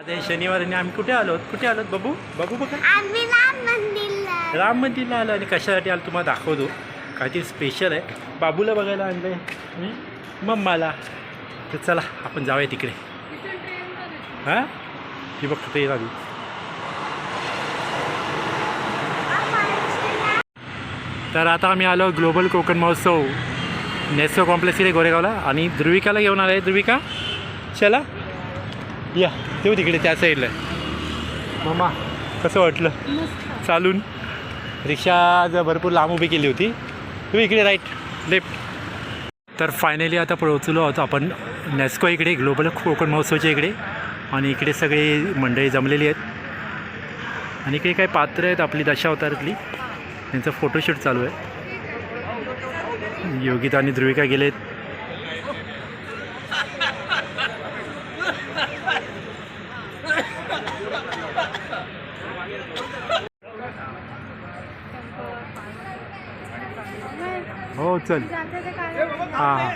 आता शनिवार आणि आम्ही कुठे आलो? कुठे आलो? बघू बघू बघा. आम्ही राम मंदिरला. राम मंदिरला आलो आणि कशासाठी आलो तुम्हाला दाखवतो. काहीतरी स्पेशल आहे. बाबूला बघायला आणलं आहे मम्माला. तर चला आपण जाऊया तिकडे. हां? ती बघ कुठे आली तर आता आम्ही आलो ग्लोबल कोकण महोत्सव. नेसो कॉम्प्लेक्स इथे गोरेगावला. आणि ध्रुविकाला घेऊन आला आहे ध्रुविका चला. या तेव्हा तिकडे त्या साईडला मम्मा कसं वाटलं? चालून? रिक्षा ज भरपूर लांब उभी केली होती. तू इकडे राईट लेफ्ट तर फायनली आता पोहोचलो आहोत आपण नेस्को इकडे ग्लोबल कोकण महोत्सवच्या इकडे. आणि इकडे सगळे मंडळी जमलेली आहेत. आणि इकडे काही पात्र आहेत आपली दशावतारातली त्यांचं फोटोशूट चालू आहे. योगिता आणि ध्रुविका गेलेत. हो चल. हां हां.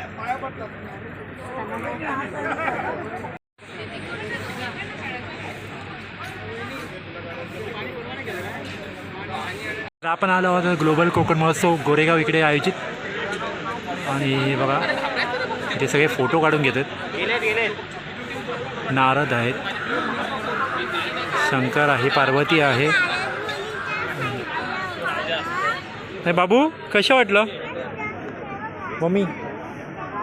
आपण आलो आहोत ग्लोबल कोकण महोत्सव गोरेगाव इकडे आयोजित. आणि बघा ते सगळे फोटो काढून घेतात. नारद आहेत. शंकर आहे पार्वती आहे. नाही बाबू कसं वाटलं? मम्मी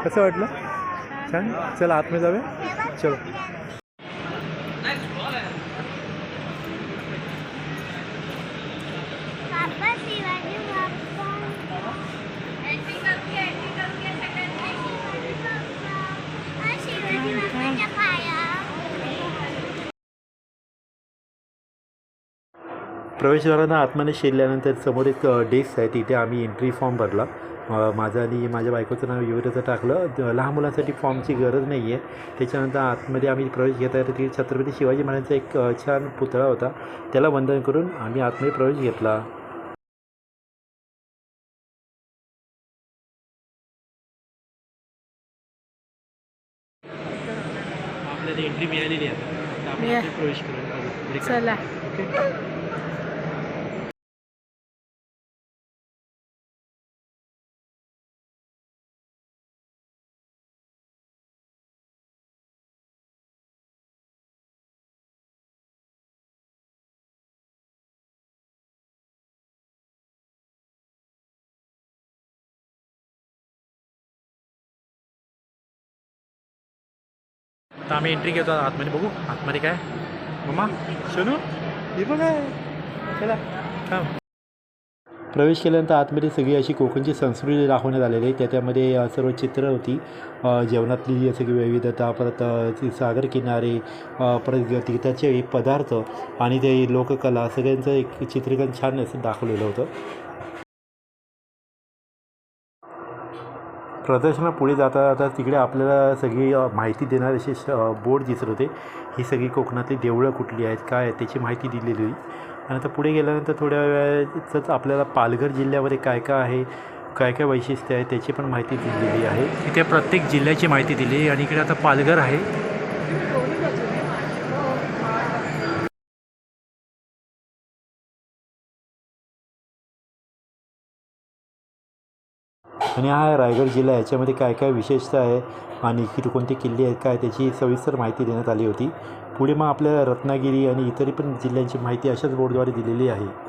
कसं वाटलं? छान. चला आतमध्ये जाऊया. चलो बाबा शिवाजी बाप्पा हा, शिवाजी बाप्पाच्या पाया प्रवेशद्वारांना आतमध्ये शिरल्यानंतर समोर एक डेस्क आहे. तिथे आम्ही एंट्री फॉर्म भरला. माझं आणि माझ्या बायकोचं नाव युवराचं टाकलं. लहान मुलांसाठी फॉर्मची गरज नाही आहे त्याच्यानंतर आतमध्ये आम्ही प्रवेश घेत आहे. तर तिथे छत्रपती शिवाजी महाराजांचा एक छान पुतळा होता. त्याला वंदन करून आम्ही आतमध्ये प्रवेश घेतला. एंट्री मिळालेली आहे. चला. आता आम्ही एंट्री घेतो. आतमध्ये बघू. आतमध्ये काय? मम्मा शनू हे बघा. चला. थांब प्रवेश केल्यानंतर आतमध्ये सगळी अशी कोकणची संस्कृती दाखवण्यात आलेली आहे. त्याच्यामध्ये सर्व चित्र होती. जेवणातली सगळी विविधता परत सागर किनारे परत तिथाचे पदार्थ आणि ते लोककला सगळ्यांचं एक चित्रीकरण छान असं दाखवलेलं होतं. प्रदर्शना पुढे जाता जाता तिकडे आपल्याला सगळी माहिती देणारे असे श- बोर्ड दिसत होते. ही सगळी कोकणातली देवळं कुठली आहेत काय आहेत त्याची माहिती दिलेली होती. आणि आता पुढे गेल्यानंतर थोड्या वेळातच आपल्याला पालघर जिल्ह्यामध्ये काय काय आहे काय काय वैशिष्ट्य आहे त्याची पण माहिती दिलेली आहे. तिथे प्रत्येक जिल्ह्याची माहिती दिली आणि इकडे आता पालघर आहे. आणि हा रायगड जिल्हा याच्यामध्ये काय काय विशेषता आहे आणि किती कोणते किल्ले आहेत काय त्याची सविस्तर माहिती देण्यात आली होती. पुढे मग आपल्याला रत्नागिरी आणि इतरही पण जिल्ह्यांची माहिती अशाच बोर्डद्वारे दिलेली आहे.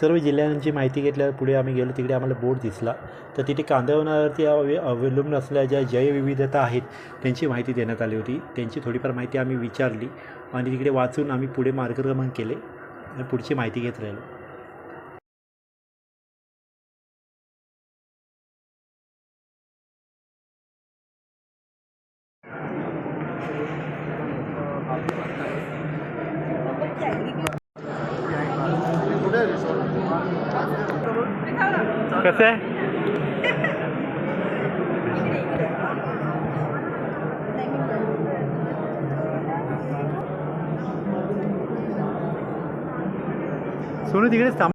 सर्व जिल्ह्यांची माहिती घेतल्यावर पुढे आम्ही गेलो तिकडे आम्हाला बोर्ड दिसला. तर तिथे कांदळवनावरती अवलंबून असलेल्या ज्या जैवविविधता आहेत त्यांची माहिती देण्यात आली होती. त्यांची थोडीफार माहिती आम्ही विचारली आणि तिकडे वाचून आम्ही पुढे मार्गक्रमण केले आणि पुढची माहिती घेत राहिलो. कसं आहे? सोनू तिकडेच थांब.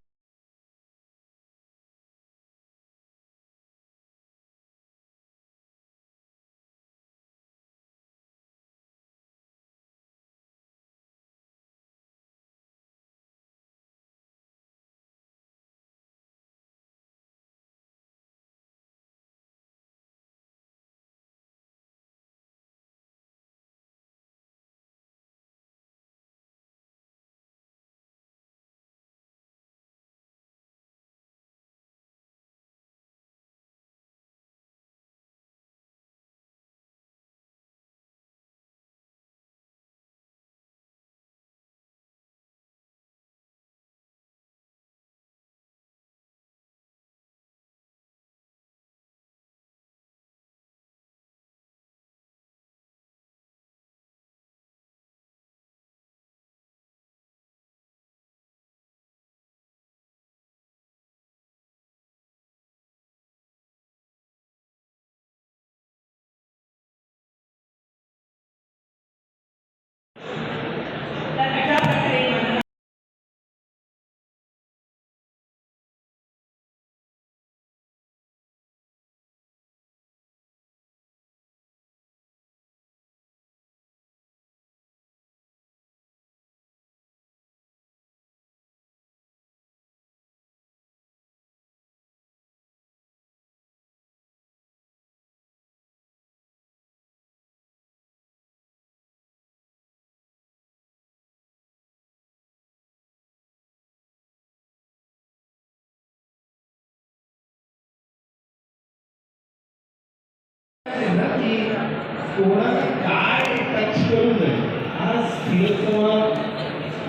कोणाला काय टच करू नये आज तिलोत्तमा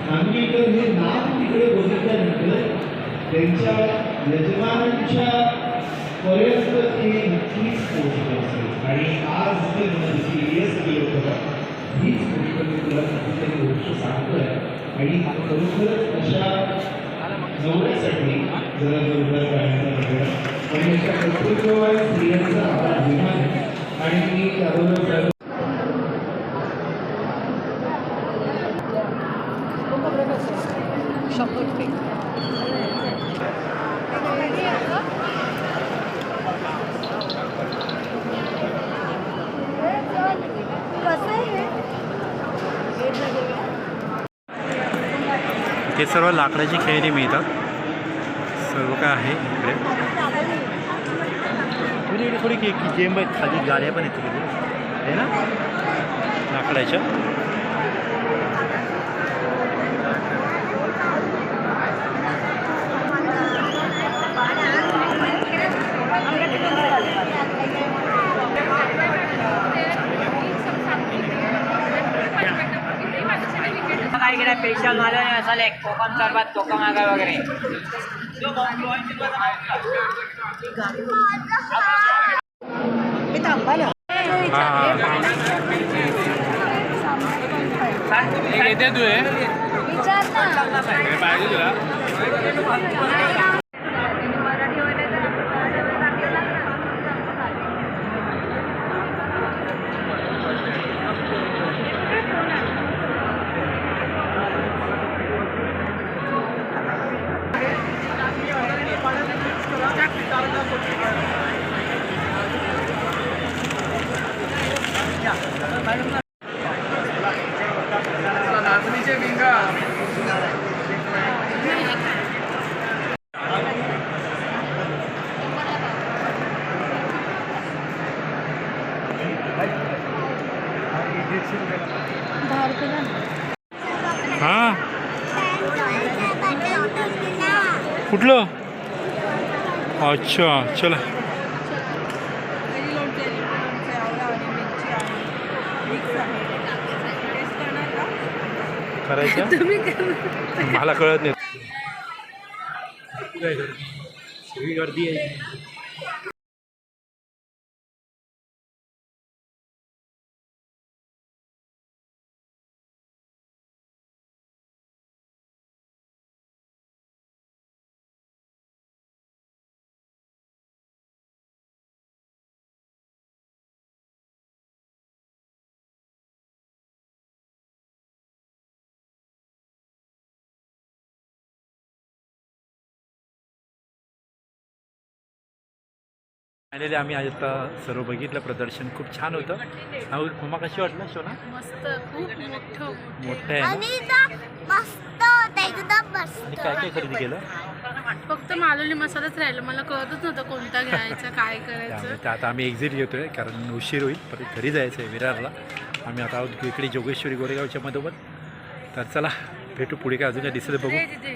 खानविलकर हे नाव तिकडे बघितल्यानंतर त्यांच्या यजमानांच्या पर्यंत ते नक्कीच पोहोचलं असेल आणि आज ते सिरियस केलं होतं हीच गोष्ट मी तुला कितीतरी गोष्ट सांगतोय आणि खरोखरच अशा जवळसाठी जरा जोरदार गाण्याचा वगैरे आणि अशा कर्तृत्ववान स्त्रियांचा हा अभिमान आणि मी हे सर्व लाकडाची खेळणी मिळतात. सर्व काय आहे इकडे? म्हणजे इकडे थोडी की गेम आहेत खाली गाड्या पण आहेत तिकडे. आहे ना? लाकडाच्या. काय इकडे स्पेशल माझं नाही असाल एक कोकम सर्वात कोकम आगा वगैरे. हां येते तू विचार ना हां कुठलं? अच्छा चला. करायचं? मला कळत नाही. सगळी गर्दी आहे. फायनली आम्ही आता सर्व बघितलं प्रदर्शन खूप छान होतं. मम्मा कशी वाटलं शोना मस्त खूप मोठं मोठं आहे ना? आणि तर मस्त होतं एकदम आणि मस्त काय काय खरेदी केलं? फक्त मालवणी मसालाच राहिलं मला कळतच नव्हतं कोणता घ्यायचा काय त्यामुळे करायचं. ते आता आम्ही एक्झिट घेतोय कारण उशीर होईल परत घरी जायचं आहे विरारला. आम्ही आता आहोत इकडे जोगेश्वरी गोरेगावच्या मधोमध. तर चला भेटू पुढे काय अजून काय दिसलं बघू. तिथे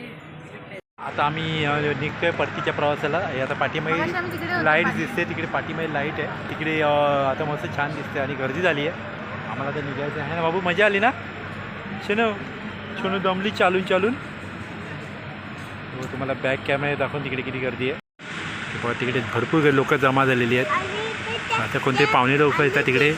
आता आम्ही निघतोय परतीच्या प्रवासाला. आता पाठीमागे लाइट दिसते तिकडे पाठीमागे लाइट आहे. तिकडे आता मस्त छान दिसते आणि गर्दी झाली आहे. आम्हाला तर निघायचं आहे. ना बाबू मजा आली ना? शनू शनू दमली चालून चालून. हो, तुम्हाला बॅक कॅमेरा दाखवून तिकडे किती गर्दी आहे. तिकडे भरपूर लोक जमा झालेली आहेत. आता कोणते पाहुणे लोक येतात तिकडे?